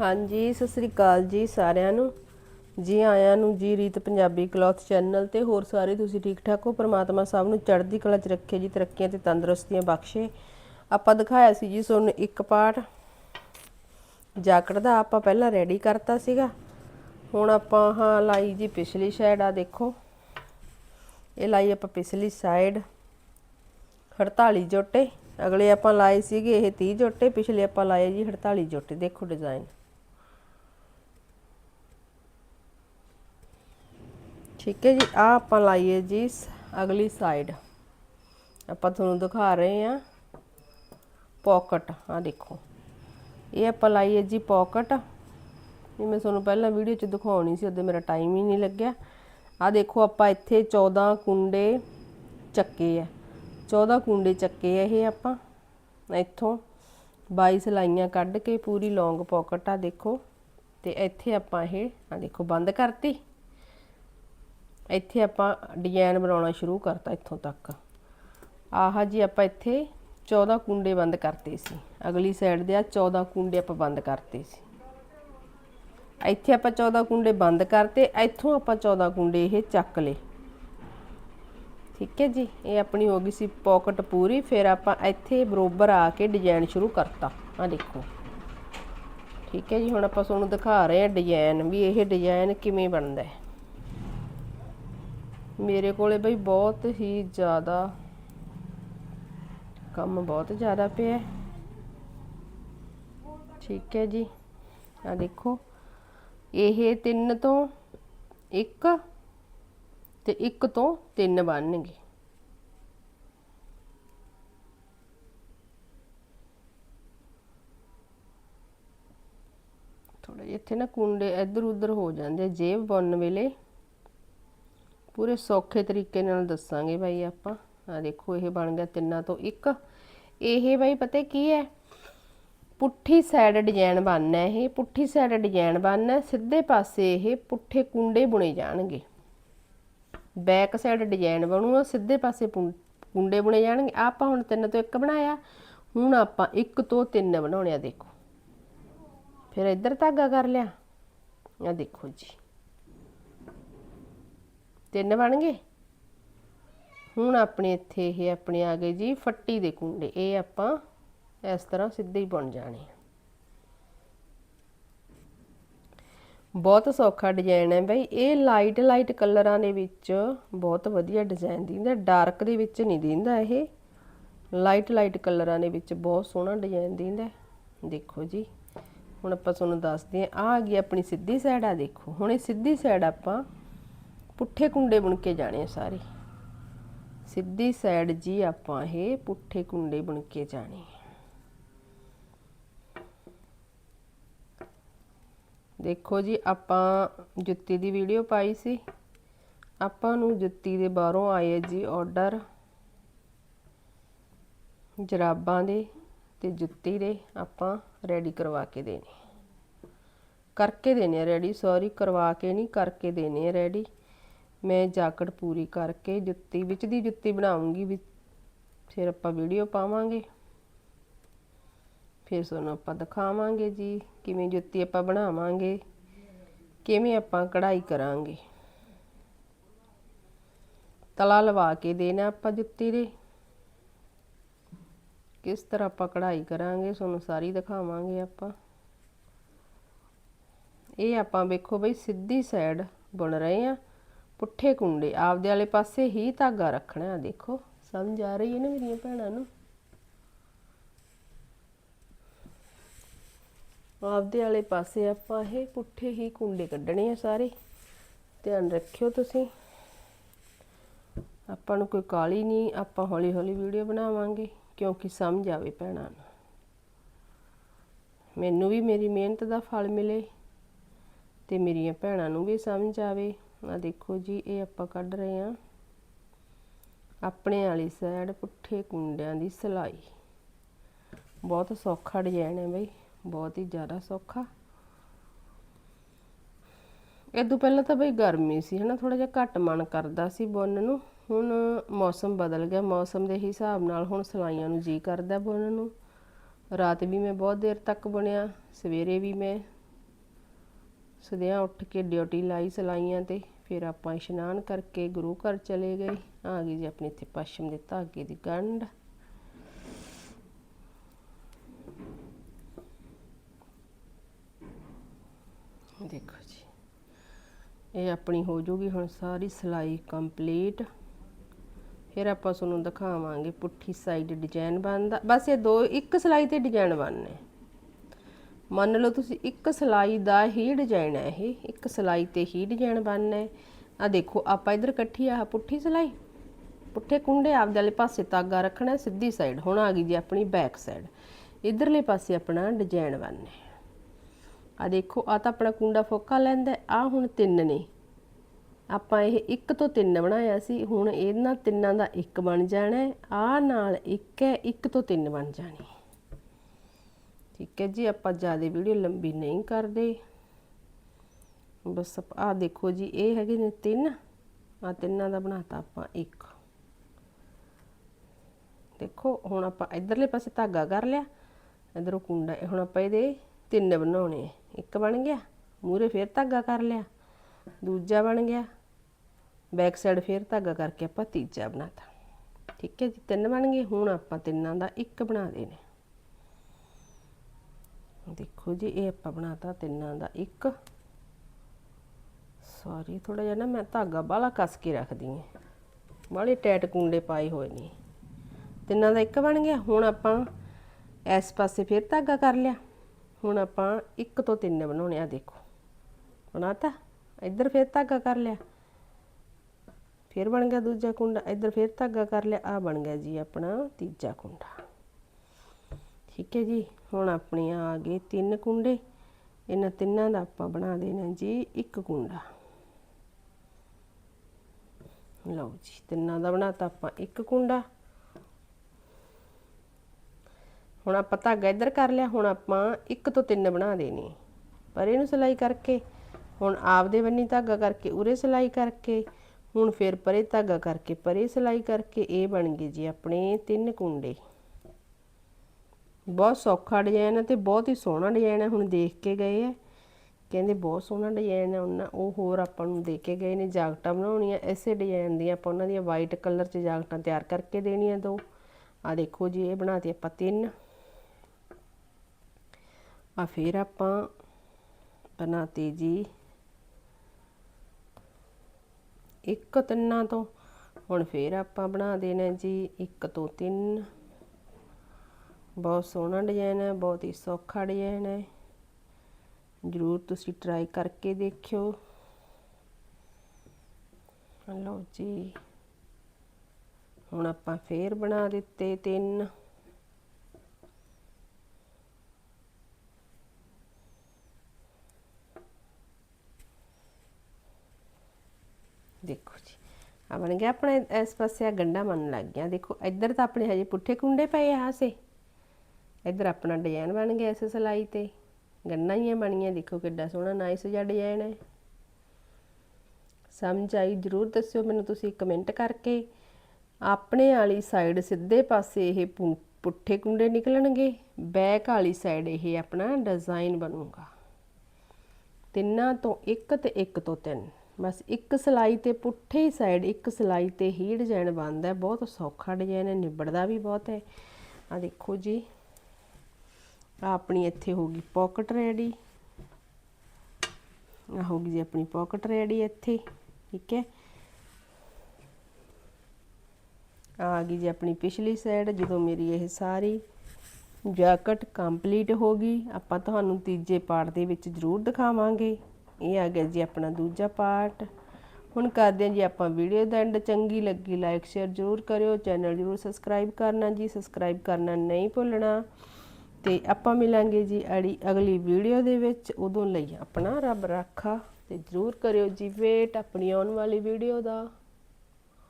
ਹਾਂਜੀ, ਸਤਿ ਸ੍ਰੀ ਅਕਾਲ ਜੀ ਸਾਰਿਆਂ ਨੂੰ। ਜੀ ਆਇਆਂ ਨੂੰ ਜੀ ਰੀਤ ਪੰਜਾਬੀ ਕਲੌਥ ਚੈਨਲ ਤੇ ਹੋਰ ਸਾਰੇ ਤੁਸੀਂ ਠੀਕ ਠਾਕ ਹੋ? ਪ੍ਰਮਾਤਮਾ ਸਭ ਨੂੰ ਚੜ੍ਹਦੀ ਕਲਾ 'ਚ ਰੱਖੇ ਜੀ, ਤਰੱਕੀਆਂ ਤੇ ਤੰਦਰੁਸਤੀਆਂ ਬਖਸ਼ੇ। ਆਪਾਂ ਦਿਖਾਇਆ ਸੀ ਜੀ ਤੁਹਾਨੂੰ ਇੱਕ ਪਾਰਟ ਜਾਕਟ ਦਾ ਆਪਾਂ ਪਹਿਲਾਂ ਰੈਡੀ ਕਰਤਾ ਸੀਗਾ। ਹੁਣ ਆਪਾਂ ਹਾਂ ਲਾਈ ਜੀ ਪਿਛਲੀ ਸਾਈਡ ਆ ਦੇਖੋ। ਇਹ ਲਾਈ ਆਪਾਂ ਪਿਛਲੀ ਸਾਈਡ 48 ਜੋਟੇ। ਅਗਲੇ ਆਪਾਂ ਲਾਏ ਸੀਗੇ ਇਹ 30 ਜੋਟੇ, ਪਿਛਲੇ ਆਪਾਂ ਲਾਏ ਜੀ 48 ਜੋਟੇ। ਦੇਖੋ ਡਿਜ਼ਾਈਨ ਠੀਕ ਹੈ ਜੀ ਆ ਆਪਾਂ ਲਾਈਏ ਜੀ ਸ- ਅਗਲੀ ਸਾਈਡ ਆਪਾਂ ਤੁਹਾਨੂੰ ਦਿਖਾ ਰਹੇ ਆ ਪਾਕਟ ਆ ਦੇਖੋ। ਇਹ ਆਪਾਂ ਲਾਈਏ ਜੀ ਪਾਕਟ ਇਹ ਮੈਂ ਤੁਹਾਨੂੰ ਪਹਿਲਾਂ ਵੀਡੀਓ 'ਚ ਦਿਖਾਉਣੀ ਸੀ, ਉਹਦੇ ਮੇਰਾ ਟਾਈਮ ਹੀ ਨਹੀਂ ਲੱਗਿਆ। ਆ ਦੇਖੋ, ਆਪਾਂ ਇੱਥੇ 14 ਕੁੰਡੇ ਚੱਕੇ ਆ। 14 ਕੁੰਡੇ ਚੱਕੇ ਆ ਇਹ ਆਪਾਂ। ਇੱਥੋਂ 22 ਸਲਾਈਆਂ ਕੱਢ ਕੇ ਪੂਰੀ ਲੌਂਗ ਪਾਕਟ ਆ ਦੇਖੋ। ਤੇ ਇੱਥੇ ਆਪਾਂ ਇਹ ਆ ਦੇਖੋ, ਬੰਦ ਕਰਤੀ। ਇੱਥੇ ਆਪਾਂ ਡਿਜ਼ਾਈਨ ਬਣਾਉਣਾ ਸ਼ੁਰੂ ਕਰਤਾ ਇੱਥੋਂ ਤੱਕ। ਆਹ ਜੀ ਆਪਾਂ ਇੱਥੇ 14 ਕੁੰਡੇ ਬੰਦ ਕਰਤੇ ਸੀ। ਅਗਲੀ ਸਾਈਡ ਦੇ ਆ 14 ਕੁੰਡੇ ਆਪਾਂ ਬੰਦ ਕਰਤੇ ਸੀ। ਇੱਥੇ ਆਪਾਂ 14 ਕੁੰਡੇ ਬੰਦ ਕਰਤੇ, ਇੱਥੋਂ ਆਪਾਂ 14 ਕੁੰਡੇ ਇਹ ਚੱਕ ਲਏ। ਠੀਕ ਹੈ ਜੀ, ਇਹ ਆਪਣੀ ਹੋ ਗਈ ਸੀ ਪਾਕਟ ਪੂਰੀ, ਫਿਰ ਆਪਾਂ ਇੱਥੇ ਬਰੋਬਰ ਆ ਕੇ ਡਿਜ਼ਾਈਨ ਸ਼ੁਰੂ ਕਰਤਾ। ਆ ਦੇਖੋ। ਠੀਕ ਹੈ ਜੀ, ਹੁਣ ਆਪਾਂ ਤੁਹਾਨੂੰ ਦਿਖਾ ਰਹੇ ਹਾਂ ਡਿਜ਼ਾਈਨ ਵੀ ਇਹ ਡਿਜ਼ਾਈਨ ਕਿਵੇਂ ਬਣਦਾ ਹੈ। ਮੇਰੇ ਕੋਲੇ ਬਈ ਬਹੁਤ ਹੀ ਜ਼ਿਆਦਾ ਕੰਮ ਬਹੁਤ ਜ਼ਿਆਦਾ ਪਿਆ ਠੀਕ ਹੈ ਜੀ। ਆ ਦੇਖੋ, ਇਹ ਤਿੰਨ ਤੋਂ ਇੱਕ ਤੇ ਇੱਕ ਤੋਂ ਤਿੰਨ ਬਣਨਗੇ। ਥੋੜਾ ਜਿਹਾ ਇੱਥੇ ਨਾ ਕੁੰਡੇ ਇੱਧਰ ਉੱਧਰ ਹੋ ਜਾਂਦੇ ਜੇਬ ਬੁਣਨ ਵੇਲੇ। ਪੂਰੇ ਸੌਖੇ ਤਰੀਕੇ ਨਾਲ ਦੱਸਾਂਗੇ ਬਾਈ ਆਪਾਂ। ਆ ਦੇਖੋ, ਇਹ ਬਣ ਗਿਆ ਤਿੰਨਾਂ ਤੋਂ ਇੱਕ। ਇਹ ਬਾਈ ਪਤਾ ਕੀ ਹੈ? ਪੁੱਠੀ ਸਾਈਡ ਡਿਜ਼ਾਈਨ ਬਣਨਾ ਇਹ, ਪੁੱਠੀ ਸਾਈਡ ਡਿਜ਼ਾਈਨ ਬਣਨਾ, ਸਿੱਧੇ ਪਾਸੇ ਇਹ ਪੁੱਠੇ ਕੁੰਡੇ ਬੁਣੇ ਜਾਣਗੇ। ਬੈਕ ਸਾਈਡ ਡਿਜ਼ਾਈਨ ਬਣੂਗਾ, ਸਿੱਧੇ ਪਾਸੇ ਪੁੰ- ਕੁੰਡੇ ਬੁਣੇ ਜਾਣਗੇ। ਆਪਾਂ ਹੁਣ ਤਿੰਨ ਤੋਂ ਇੱਕ ਬਣਾਇਆ। ਹੁਣ ਆਪਾਂ ਇੱਕ ਤੋਂ ਤਿੰਨ ਬਣਾਉਣੇ ਆ, ਦੇਖੋ। ਫਿਰ ਇੱਧਰ ਧਾਗਾ ਕਰ ਲਿਆ। ਆ ਦੇਖੋ ਜੀ। ਤਿੰਨ ਬਣ ਗਏ? ਹੁਣ ਆਪਣੇ ਇੱਥੇ ਇਹ ਆਪਣੇ ਆ ਗਏ ਜੀ ਫੱਟੀ ਦੇ ਕੁੰਡੇ। ਇਹ ਆਪਾਂ ਇਸ ਤਰ੍ਹਾਂ ਸਿੱਧੇ ਹੀ ਬਣ ਜਾਣੇ ਬਹੁਤ ਸੌਖਾ ਡਿਜ਼ਾਈਨ ਹੈ ਬਈ। ਇਹ ਲਾਈਟ ਲਾਈਟ ਕਲਰਾਂ ਦੇ ਵਿੱਚ ਬਹੁਤ ਵਧੀਆ ਡਿਜ਼ਾਈਨ ਦਿੰਦਾ। ਡਾਰਕ ਦੇ ਵਿੱਚ ਨਹੀਂ ਦਿੰਦਾ ਇਹ। ਲਾਈਟ ਲਾਈਟ ਕਲਰਾਂ ਦੇ ਵਿੱਚ ਬਹੁਤ ਸੋਹਣਾ ਡਿਜ਼ਾਈਨ ਦਿੰਦਾ। ਦੇਖੋ ਜੀ, ਹੁਣ ਆਪਾਂ ਤੁਹਾਨੂੰ ਦੱਸਦੇ ਆ ਆ ਗਈ ਆਪਣੀ ਸਿੱਧੀ ਸਾਈਡ ਆ ਦੇਖੋ। ਹੁਣ ਇਹ ਸਿੱਧੀ ਸਾਈਡ ਆਪਾਂ ਪੁੱਠੇ ਕੁੰਡੇ ਬੁਣ ਕੇ ਜਾਣੇ ਆ ਸਾਰੇ। ਸਿੱਧੀ ਸਾਈਡ ਜੀ ਆਪਾਂ ਇਹ ਪੁੱਠੇ ਕੁੰਡੇ ਬੁਣ ਕੇ ਜਾਣੇ ਦੇਖੋ ਜੀ, ਆਪਾਂ ਜੁੱਤੀ ਦੀ ਵੀਡੀਓ ਪਾਈ ਸੀ। ਆਪਾਂ ਨੂੰ ਜੁੱਤੀ ਦੇ ਬਾਹਰੋਂ ਆਏ ਜੀ ਆਰਡਰ ਜਰਾਬਾਂ ਦੇ ਤੇ ਜੁੱਤੀ ਦੇ ਆਪਾਂ ਰੈਡੀ ਕਰਵਾ ਕੇ ਦੇਣੇ। ਕਰਕੇ ਦੇਣੇ ਆ ਰੈਡੀ ਸੌਰੀ ਕਰਵਾ ਕੇ ਨਹੀਂ, ਕਰਕੇ ਦੇਣੇ ਰੈਡੀ ਮੈਂ ਜਾਕਟ ਪੂਰੀ ਕਰਕੇ ਜੁੱਤੀ, ਵਿੱਚ ਦੀ ਜੁੱਤੀ ਬਣਾਉਂਗੀ ਵੀ ਫਿਰ ਆਪਾਂ ਵੀਡੀਓ ਪਾਵਾਂਗੇ। ਫਿਰ ਤੁਹਾਨੂੰ ਆਪਾਂ ਦਿਖਾਵਾਂਗੇ ਜੀ ਕਿਵੇਂ ਜੁੱਤੀ ਆਪਾਂ ਬਣਾਵਾਂਗੇ, ਕਿਵੇਂ ਆਪਾਂ ਕਢਾਈ ਕਰਾਂਗੇ। ਤਲਾ ਲਵਾ ਕੇ ਦੇਣਾ ਆਪਾਂ ਜੁੱਤੀ ਦੇ। ਕਿਸ ਤਰ੍ਹਾਂ ਆਪਾਂ ਕਢਾਈ ਕਰਾਂਗੇ ਤੁਹਾਨੂੰ ਸਾਰੀ ਦਿਖਾਵਾਂਗੇ ਆਪਾਂ। ਇਹ ਆਪਾਂ ਵੇਖੋ ਬਈ ਸਿੱਧੀ ਸਾਈਡ ਬੁਣ ਰਹੇ ਆ ਪੁੱਠੇ ਕੁੰਡੇ, ਆਪਦੇ ਵਾਲੇ ਪਾਸੇ ਹੀ ਧਾਗਾ ਰੱਖਣਾ ਦੇਖੋ। ਸਮਝ ਆ ਰਹੀ ਹੈ ਨਾ ਮੇਰੀਆਂ ਭੈਣਾਂ ਨੂੰ? ਆਪਦੇ ਵਾਲੇ ਪਾਸੇ ਆਪਾਂ ਇਹ ਪੁੱਠੇ ਹੀ ਕੁੰਡੇ ਕੱਢਣੇ ਆ ਸਾਰੇ। ਧਿਆਨ ਰੱਖਿਓ ਤੁਸੀਂ। ਆਪਾਂ ਨੂੰ ਕੋਈ ਕਾਲੀ ਨਹੀਂ, ਆਪਾਂ ਹੌਲੀ ਹੌਲੀ ਵੀਡੀਓ ਬਣਾਵਾਂਗੇ, ਕਿਉਂਕਿ ਸਮਝ ਆਵੇ ਭੈਣਾਂ ਨੂੰ। ਮੈਨੂੰ ਵੀ ਮੇਰੀ ਮਿਹਨਤ ਦਾ ਫਲ ਮਿਲੇ ਤੇ ਮੇਰੀਆਂ ਭੈਣਾਂ ਨੂੰ ਵੀ ਸਮਝ ਆਵੇ। ਆ ਦੇਖੋ ਜੀ, ਇਹ ਆਪਾਂ ਕੱਢ ਰਹੇ ਆ ਆਪਣੇ ਵਾਲੀ ਸਾਈਡ ਪੁੱਠੇ ਕੁੰਡਿਆਂ ਦੀ ਸਿਲਾਈ। ਬਹੁਤ ਸੌਖਾ ਡਿਜ਼ਾਈਨ ਹੈ ਬਈ, ਬਹੁਤ ਹੀ ਜ਼ਿਆਦਾ ਸੌਖਾ। ਇਦੋਂ ਪਹਿਲਾਂ ਤਾਂ ਬਈ ਗਰਮੀ ਸੀ, ਹਨਾ ਥੋੜਾ ਜਿਹਾ ਘੱਟ ਮਨ ਕਰਦਾ ਸੀ ਬੁਣਨ ਨੂੰ। ਹੁਣ ਮੌਸਮ ਬਦਲ ਗਿਆ, ਮੌਸਮ ਦੇ ਹਿਸਾਬ ਨਾਲ ਹੁਣ ਸਿਲਾਈਆਂ ਨੂੰ ਜੀ ਕਰਦਾ ਬੁਣਨ ਨੂੰ। ਰਾਤ ਵੀ ਮੈਂ ਬਹੁਤ ਦੇਰ ਤੱਕ ਬੁਣਿਆ, ਸਵੇਰੇ ਵੀ ਮੈਂ ਸਦਿਆਂ ਉੱਠ ਕੇ ਡਿਊਟੀ ਲਾਈ ਸਲਾਈਆਂ ਤੇ, ਫਿਰ ਆਪਾਂ ਇਸ਼ਨਾਨ ਕਰਕੇ ਗੁਰੂ ਘਰ ਚਲੇ ਗਏ। ਆ ਗਈ ਜੀ ਆਪਣੇ ਇੱਥੇ ਪਸ਼ਮ ਦੇ ਧਾਗੇ ਦੀ ਗੰਢ। ਦੇਖੋ ਜੀ, ਇਹ ਆਪਣੀ ਹੋ ਜੂਗੀ ਹੁਣ ਸਾਰੀ ਸਿਲਾਈ ਕੰਪਲੀਟ। ਫਿਰ ਆਪਾਂ ਤੁਹਾਨੂੰ ਦਿਖਾਵਾਂਗੇ ਪੁੱਠੀ ਸਾਈਡ ਡਿਜ਼ਾਈਨ ਬਣਦਾ। ਬਸ ਇਹ ਦੋ, ਇੱਕ ਸਿਲਾਈ ਤੇ ਡਿਜ਼ਾਈਨ ਬਣਨੇ। ਮੰਨ ਲਓ ਤੁਸੀਂ ਇੱਕ ਸਿਲਾਈ ਦਾ ਹੀ ਡਿਜ਼ਾਈਨ ਹੈ ਇਹ, ਇੱਕ ਸਿਲਾਈ ਤੇ ਹੀ ਡਿਜ਼ਾਈਨ ਬਣਨਾ ਹੈ। ਆ ਦੇਖੋ, ਆਪਾਂ ਇਧਰ ਇਕੱਠੀ ਆ ਪੁੱਠੀ ਸਿਲਾਈ। ਪੁੱਠੇ ਕੁੰਡੇ ਆਪਦੇ ਵਾਲੇ ਪਾਸੇ ਤਾਗਾ ਰੱਖਣਾ ਸਿੱਧੀ ਸਾਈਡ ਹੁਣ ਆ ਗਈ ਜੀ ਆਪਣੀ ਬੈਕ ਸਾਈਡ ਇਧਰਲੇ ਪਾਸੇ ਆਪਣਾ ਡਿਜ਼ਾਈਨ ਬਣਨਾ ਆ ਦੇਖੋ ਆ ਤਾਂ ਆਪਣਾ ਕੁੰਡਾ ਫੋਕਾ ਲੈਂਦਾ ਆ ਹੁਣ ਤਿੰਨ ਨੇ। ਆਪਾਂ ਇਹ ਇੱਕ ਤੋਂ ਤਿੰਨ ਬਣਾਇਆ ਸੀ, ਹੁਣ ਇਹਨਾਂ ਤਿੰਨਾਂ ਦਾ ਇੱਕ ਬਣ ਜਾਣਾ ਹੈ ਆ ਨਾਲ ਇੱਕ ਹੈ, ਇੱਕ ਤੋਂ ਤਿੰਨ ਬਣ ਜਾਣੀ। ਠੀਕ ਹੈ ਜੀ, ਆਪਾਂ ਜ਼ਿਆਦਾ ਵੀਡੀਓ ਲੰਬੀ ਨਹੀਂ ਕਰਦੇ। ਬਸ ਆ ਦੇਖੋ ਜੀ, ਇਹ ਹੈਗੇ ਨੇ ਤਿੰਨ। ਆ ਤਿੰਨਾਂ ਦਾ ਬਣਾਤਾ ਆਪਾਂ ਇੱਕ। ਦੇਖੋ, ਹੁਣ ਆਪਾਂ ਇਧਰਲੇ ਪਾਸੇ ਧਾਗਾ ਕਰ ਲਿਆ। ਇਧਰੋਂ ਕੁੰਡਾ ਹੁਣ ਆਪਾਂ ਇਹਦੇ ਤਿੰਨ ਬਣਾਉਣੇ ਇੱਕ ਬਣ ਗਿਆ ਮੂਰੇ ਫੇਰ ਧਾਗਾ ਕਰ ਲਿਆ। ਦੂਜਾ ਬਣ ਗਿਆ ਬੈਕ ਸਾਈਡ ਫੇਰ ਧਾਗਾ ਕਰਕੇ ਆਪਾਂ ਤੀਜਾ ਬਣਾਤਾ। ਠੀਕ ਹੈ ਜੀ, ਤਿੰਨ ਬਣ ਗਏ, ਹੁਣ ਆਪਾਂ ਤਿੰਨਾਂ ਦਾ ਇੱਕ ਬਣਾ ਦੇਣੇ। ਦੇਖੋ ਜੀ, ਇਹ ਆਪਾਂ ਬਣਾਤਾ ਤਿੰਨਾਂ ਦਾ ਇੱਕ। ਸੌਰੀ ਥੋੜਾ ਜਿਹਾ ਨਾ ਮੈਂ ਧਾਗਾ ਬਾਲਾ ਕੱਸ ਕੇ ਰੱਖਦੀ ਹਾਂ। ਬਾਲੇ ਟੈਟ ਕੁੰਡੇ ਪਾਏ ਹੋਏ ਨੇ। ਤਿੰਨਾਂ ਦਾ ਇੱਕ ਬਣ ਗਿਆ। ਹੁਣ ਆਪਾਂ ਇਸ ਪਾਸੇ ਫਿਰ ਧਾਗਾ ਕਰ ਲਿਆ। ਹੁਣ ਆਪਾਂ ਇੱਕ ਤੋਂ ਤਿੰਨ ਬਣਾਉਣੇ ਆ, ਦੇਖੋ। ਬਣਾਤਾ? ਇੱਧਰ ਫਿਰ ਧਾਗਾ ਕਰ ਲਿਆ। ਫਿਰ ਬਣ ਗਿਆ ਦੂਜਾ ਕੁੰਡਾ। ਇੱਧਰ ਫਿਰ ਧਾਗਾ ਕਰ ਲਿਆ। ਆ ਬਣ ਗਿਆ ਜੀ ਆਪਣਾ ਤੀਜਾ ਕੁੰਡਾ। ਠੀਕ ਹੈ ਜੀ, ਹੁਣ ਆਪਣੇ ਆ ਗਏ ਤਿੰਨ ਕੁੰਡੇ। ਇਹਨਾਂ ਤਿੰਨਾਂ ਦਾ ਆਪਾਂ ਬਣਾ ਦੇਣਾ ਜੀ ਇੱਕ ਕੁੰਡਾ। ਲਓ ਜੀ, ਤਿੰਨਾਂ ਦਾ ਬਣਾਤਾ ਆਪਾਂ ਇੱਕ ਕੁੰਡਾ। ਹੁਣ ਆਪਾਂ ਧਾਗਾ ਇੱਧਰ ਕਰ ਲਿਆ, ਹੁਣ ਆਪਾਂ ਇੱਕ ਤੋਂ ਤਿੰਨ ਬਣਾ ਦੇਣੇ। ਪਰ ਇਹਨੂੰ ਸਿਲਾਈ ਕਰਕੇ, ਹੁਣ ਆਪਦੇ ਬੰਨੀ ਧਾਗਾ ਕਰਕੇ, ਉਰੇ ਸਿਲਾਈ ਕਰਕੇ, ਹੁਣ ਫਿਰ ਪਰੇ ਧਾਗਾ ਕਰਕੇ, ਪਰੇ ਸਿਲਾਈ ਕਰਕੇ ਇਹ ਬਣ ਗਏ ਜੀ ਆਪਣੇ ਤਿੰਨ ਕੁੰਡੇ। ਬਹੁਤ ਸੌਖਾ ਡਿਜ਼ਾਈਨ ਹੈ ਤੇ ਬਹੁਤ ਹੀ ਸੋਹਣਾ ਡਿਜ਼ਾਈਨ ਹੈ ਹੁਣ ਦੇਖ ਕੇ ਗਏ ਹੈ ਕਹਿੰਦੇ ਬਹੁਤ ਸੋਹਣਾ ਡਿਜ਼ਾਈਨ ਹੈ ਉਹਨਾਂ ਉਹ ਹੋਰ ਆਪਾਂ ਨੂੰ ਦੇ ਕੇ ਗਏ ਨੇ ਜਾਗਟਾਂ ਬਣਾਉਣੀਆਂ ਐਸੇ ਡਿਜ਼ਾਈਨ ਦੀਆਂ ਆਪਾਂ ਉਹਨਾਂ ਦੀਆਂ ਵਾਈਟ ਕਲਰ 'ਚ ਜਾਗਟਾਂ ਤਿਆਰ ਕਰਕੇ ਦੇਣੀਆਂ ਦੋ। ਆ ਦੇਖੋ ਜੀ, ਇਹ ਬਣਾਤੇ ਆਪਾਂ ਤਿੰਨ। ਆ ਫਿਰ ਆਪਾਂ ਬਣਾਤੀ ਜੀ ਇੱਕ ਤਿੰਨਾਂ ਤੋਂ। ਹੁਣ ਫਿਰ ਆਪਾਂ ਬਣਾ ਦੇਣਾ ਜੀ ਇੱਕ ਤੋਂ ਤਿੰਨ। ਬਹੁਤ ਸੋਹਣਾ ਡਿਜ਼ਾਈਨ ਹੈ, ਬਹੁਤ ਹੀ ਸੌਖਾ ਡਿਜ਼ਾਈਨ ਹੈ। ਜ਼ਰੂਰ ਤੁਸੀਂ ਟਰਾਈ ਕਰਕੇ ਦੇਖਿਓ। ਲਓ ਜੀ। ਹੁਣ ਆਪਾਂ ਫੇਰ ਬਣਾ ਦਿੱਤੇ ਤਿੰਨ। ਦੇਖੋ ਜੀ ਆ ਬਣ ਗਿਆ ਆਪਣੇ, ਇਸ ਪਾਸੇ ਆ ਗੰਡਾ ਮੰਨ ਲੱਗ ਗਿਆ ਦੇਖੋ, ਇੱਧਰ ਤਾਂ ਆਪਣੇ ਹਜੇ ਪੁੱਠੇ ਕੁੰਡੇ ਪਏ ਆ ਸੇ। ਇੱਧਰ ਆਪਣਾ ਡਿਜ਼ਾਈਨ ਬਣ ਗਿਆ ਇਸ ਸਲਾਈ ਤੇ। ਗੰਨਾ ਹੀ ਬਣੀਆਂ, ਦੇਖੋ ਕਿੱਡਾ ਸੋਹਣਾ ਨਾਈਸ ਜਿਹਾ ਡਿਜ਼ਾਈਨ ਹੈ। ਸਮਝ ਆਈ? ਜਰੂਰ ਦੱਸਿਓ ਮੈਨੂੰ ਤੁਸੀਂ ਕਮੈਂਟ ਕਰਕੇ। ਆਪਣੇ ਵਾਲੀ ਸਾਈਡ ਸਿੱਧੇ ਪਾਸੇ ਇਹ ਪੁੱਠੇ ਕੁੰਡੇ ਨਿਕਲਣਗੇ ਬੈਕ ਵਾਲੀ ਸਾਈਡ ਇਹ ਆਪਣਾ ਡਿਜ਼ਾਈਨ ਬਣੂਗਾ। ਤਿੰਨਾਂ ਤੋਂ ਇੱਕ ਤੇ ਇੱਕ ਤੋਂ ਤਿੰਨ। ਬਸ ਇੱਕ ਸਲਾਈ ਤੇ ਪੁੱਠੇ ਹੀ ਸਾਈਡ ਇੱਕ ਸਲਾਈ ਤੇ ਹੀ ਡਿਜ਼ਾਈਨ ਬਣਦਾ, ਬਹੁਤ ਸੌਖਾ ਡਿਜ਼ਾਈਨ ਹੈ, ਨਿਬੜਦਾ ਵੀ ਬਹੁਤ ਹੈ। ਆ ਦੇਖੋ ਜੀ। ਆਪਣੀ ਇੱਥੇ ਹੋ ਗਈ ਪਾਕਟ ਰੈਡੀ ਆ ਹੋ ਗਈ ਜੀ ਆਪਣੀ ਪਾਕਟ ਰੈਡੀ ਇੱਥੇ, ਠੀਕ ਹੈ। ਆ ਗਈ ਜੀ ਆਪਣੀ ਪਿਛਲੀ ਸਾਈਡ ਜਦੋਂ ਮੇਰੀ ਇਹ ਸਾਰੀ ਜੈਕਟ ਕੰਪਲੀਟ ਹੋ ਗਈ, ਆਪਾਂ ਤੁਹਾਨੂੰ ਤੀਜੇ ਪਾਰਟ ਦੇ ਵਿੱਚ ਜ਼ਰੂਰ ਦਿਖਾਵਾਂਗੇ। ਇਹ ਆ ਗਿਆ ਜੀ ਆਪਣਾ ਦੂਜਾ ਪਾਰਟ ਹੁਣ ਕਰਦੇ ਹਾਂ ਜੀ ਆਪਾਂ ਵੀਡੀਓ ਦਾ ਐਂਡ ਚੰਗੀ ਲੱਗੀ ਲਾਈਕ ਸ਼ੇਅਰ ਜ਼ਰੂਰ ਕਰਿਓ ਚੈਨਲ ਜ਼ਰੂਰ ਸਬਸਕ੍ਰਾਈਬ ਕਰਨਾ ਜੀ। ਸਬਸਕ੍ਰਾਈਬ ਕਰਨਾ ਨਹੀਂ ਭੁੱਲਣਾ। ਤੇ ਆਪਾਂ ਮਿਲਾਂਗੇ ਜੀ ਅੜੀ, ਅਗਲੀ ਵੀਡੀਓ ਦੇ ਵਿੱਚ। ਉਦੋਂ ਲਈ ਆਪਣਾ ਰੱਬ ਰਾਖਾ ਤੇ ਜ਼ਰੂਰ ਕਰਿਓ ਜੀ ਵੇਟ ਆਪਣੀ ਆਉਣ ਵਾਲੀ ਵੀਡੀਓ ਦਾ।